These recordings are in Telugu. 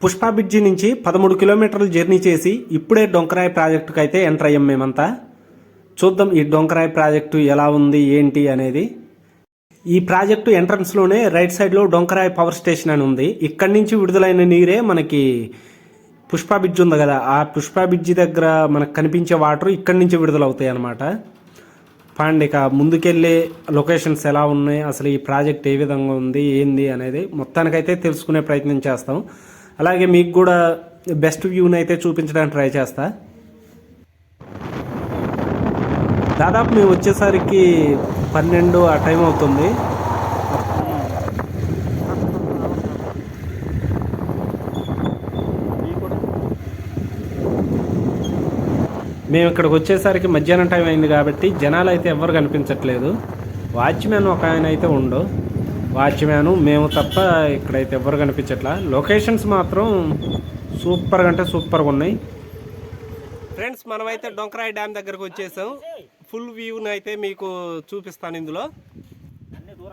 పుష్ప బ్రిడ్జి నుంచి పదమూడు కిలోమీటర్లు జర్నీ చేసి ఇప్పుడే డొంకరాయ్ ప్రాజెక్టుకి అయితే ఎంటర్ అయ్యాం మేమంతా. చూద్దాం ఈ డొంకరాయ్ ప్రాజెక్టు ఎలా ఉంది ఏంటి అనేది. ఈ ప్రాజెక్టు ఎంట్రన్స్లోనే రైట్ సైడ్లో డొంకరాయ్ పవర్ స్టేషన్ అని ఉంది. ఇక్కడి నుంచి విడుదలైన నీరే మనకి పుష్ప బ్రిడ్జ్ ఉంది కదా. ఆ పుష్ప బ్రిడ్జి దగ్గర మనకు కనిపించే వాటర్ ఇక్కడి నుంచి విడుదలవుతాయి అన్నమాట. పాండి ఇక ముందుకెళ్ళే లొకేషన్స్ ఎలా ఉన్నాయి అసలు ఈ ప్రాజెక్ట్ ఏ విధంగా ఉంది ఏంది అనేది మొత్తానికైతే తెలుసుకునే ప్రయత్నం చేస్తాం. అలాగే మీకు కూడా బెస్ట్ వ్యూని అయితే చూపించడానికి ట్రై చేస్తా. దాదాపు మేము వచ్చేసరికి పన్నెండు ఆ టైం అవుతుంది. మేము ఇక్కడికి వచ్చేసరికి మధ్యాహ్నం టైం అయింది కాబట్టి జనాలు అయితే ఎవరు కనిపించట్లేదు. వాచ్మెన్ ఒక ఆయన అయితే ఉండు. వాచ్మ్యాన్. మేము తప్ప ఇక్కడైతే ఎవరు కనిపించట్లా. లొకేషన్స్ మాత్రం సూపర్గా అంటే సూపర్గా ఉన్నాయి. ఫ్రెండ్స్ మనమైతే డొంకరాయి డ్యామ్ దగ్గరకు వచ్చేసాం. ఫుల్ వ్యూని అయితే మీకు చూపిస్తాను ఇందులో.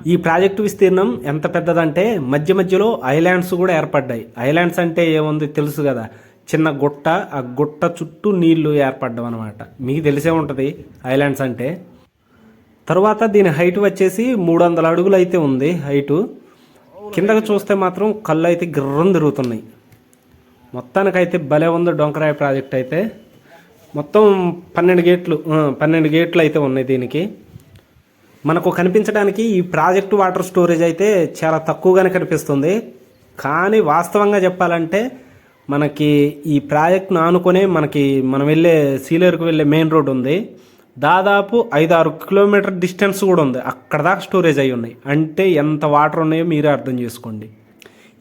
ఈ ప్రాజెక్టు విస్తీర్ణం ఎంత పెద్దదంటే మధ్య మధ్యలో ఐలాండ్స్ కూడా ఏర్పడ్డాయి. ఐలాండ్స్ అంటే ఏముంది తెలుసు కదా? చిన్న గుట్ట ఆ గుట్ట చుట్టూ నీళ్ళు ఏర్పడ్డం అనమాట మీకు తెలిసే ఉంటుంది ఐలాండ్స్ అంటే. తర్వాత దీని హైట్ వచ్చేసి మూడు వందల అడుగులు అయితే ఉంది హైటు. కిందకు చూస్తే మాత్రం కళ్ళు అయితే గిర్రం తిరుగుతున్నాయి. మొత్తానికైతే భలే ఉంది డొంకరాయ ప్రాజెక్ట్ అయితే. మొత్తం పన్నెండు గేట్లు పన్నెండు గేట్లు అయితే ఉన్నాయి దీనికి. మనకు కనిపించడానికి ఈ ప్రాజెక్టు వాటర్ స్టోరేజ్ అయితే చాలా తక్కువగానే కనిపిస్తుంది. కానీ వాస్తవంగా చెప్పాలంటే మనకి ఈ ప్రాజెక్ట్ను ఆనుకునే మనకి మనం వెళ్ళే సీలేరుకు వెళ్ళే మెయిన్ రోడ్ ఉంది. దాదాపు ఐదు ఆరు కిలోమీటర్ డిస్టెన్స్ కూడా ఉంది. అక్కడ దాకా స్టోరేజ్ అయి ఉన్నాయి. అంటే ఎంత వాటర్ ఉన్నాయో మీరే అర్థం చేసుకోండి.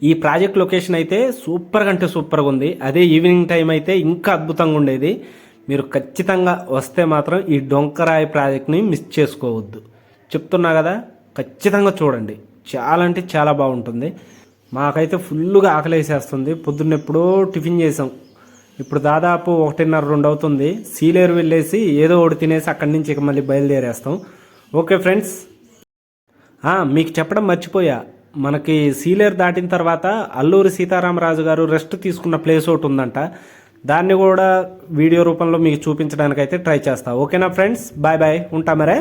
ఈ ప్రాజెక్ట్ లొకేషన్ అయితే సూపర్గా అంటే సూపర్గా ఉంది. అదే ఈవినింగ్ టైం అయితే ఇంకా అద్భుతంగా ఉండేది. మీరు ఖచ్చితంగా వస్తే మాత్రం ఈ డొంకరాయి ప్రాజెక్ట్ని మిస్ చేసుకోవద్దు. చెప్తున్నా కదా ఖచ్చితంగా చూడండి. చాలా అంటే చాలా బాగుంటుంది. మాకైతే ఫుల్గా ఆకలేసేస్తుంది. పొద్దున్న ఎప్పుడో టిఫిన్ చేసాం. ఇప్పుడు దాదాపు ఒకటిన్నర రెండు అవుతుంది. సీలేరు వెళ్ళేసి ఏదో ఒకటి తినేసి అక్కడి నుంచి ఇక మళ్ళీ బయలుదేరేస్తాం. Okay friends? మీకు చెప్పడం మర్చిపోయా. మనకి సీలేరు దాటిన తర్వాత అల్లూరి సీతారామరాజు గారు రెస్ట్ తీసుకున్న ప్లేస్ ఒకటి ఉందంట. దాన్ని కూడా వీడియో రూపంలో మీకు చూపించడానికైతే ట్రై చేస్తా. ఓకేనా ఫ్రెండ్స్? Bye bye. ఉంటా మరే?